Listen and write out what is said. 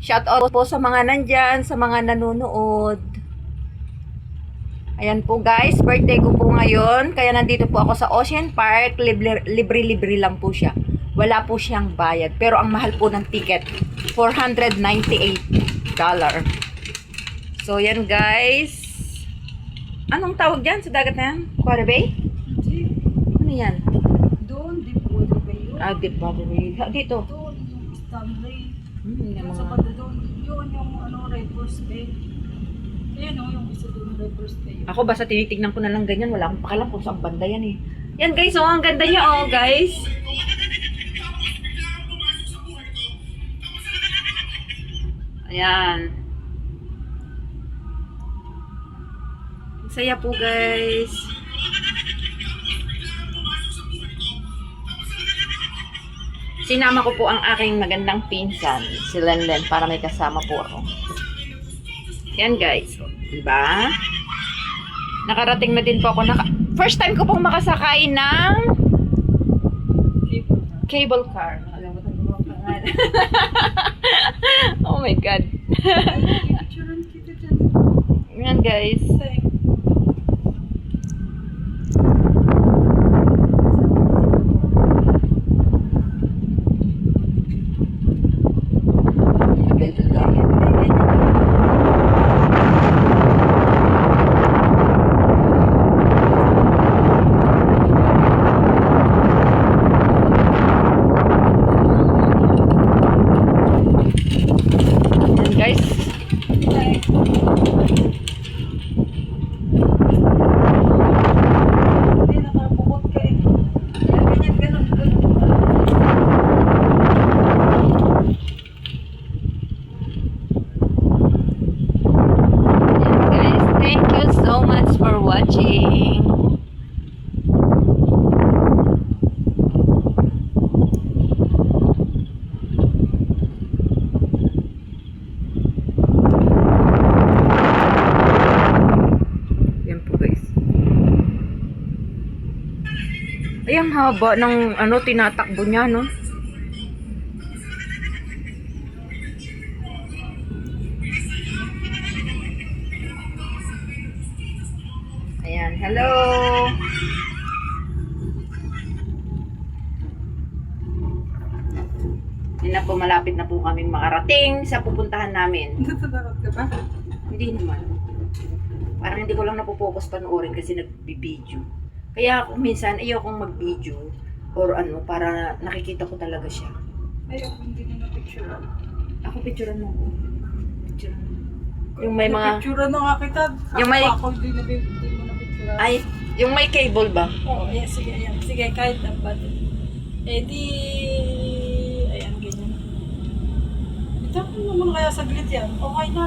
Shout out po sa mga nandyan, sa mga nanonood. Ayan po guys, birthday ko po ngayon. Kaya nandito po ako sa Ocean Park. Libre- Libre-libre lang po siya. Wala po siyang bayad. Pero ang mahal po ng ticket, $498. So yan guys. Anong tawag dyan sa dagat na yan? Quarry Bay? Ano yan? Doon, di po ba yun? Ah, Deep Quarry Bay. Dito. Doon, Stanley. Hmm, yung sa mga... banda doon, yun yung ano, Horse Bay. Ayan o, yung isa doon, Horse Bay. Ako basta tinitignan ko na lang ganyan, wala akong pakalam kung saan banda yan eh. Yan guys, oh, ang ganda niya oh, guys. Ayan. Saya po guys. Sinama ko po ang aking magandang pinsan, si Lenlen, para may kasama po ako. Yan guys. Diba? Nakarating na din po ako. Naka First time ko pong makasakay ng cable car. Oh my God. Yan guys. Yan guys. Hindi, nakabukot ka eh. Kaya ganyan, ganun, ganun. Yan guys. Thank you so much for watching. Yan po guys. Ay, ang haba ng ano, tinatakbo niya, no? Ayan, hello! Yan na po, malapit na po kaming makarating sa pupuntahan namin. Natatakot ka ba? Hindi naman. Parang hindi ko lang napopokus panoorin kasi nagbibideo. Kaya ako minsan ayokong mag-video or ano, para nakikita ko talaga siya. Ayoko, hindi mo na-picturean. Ako picturean mo ko. Picturean mo. Yung may mga... Picturean na nga kita. Yung may- Ako, hindi, na, hindi mo na-picturean. Ay, yung may cable ba? Oo, ayan, sige, ayan. Sige, kahit ang bata. Eh di... Ayan, ganyan. Ito ko naman kaya saglit yan. Okay na.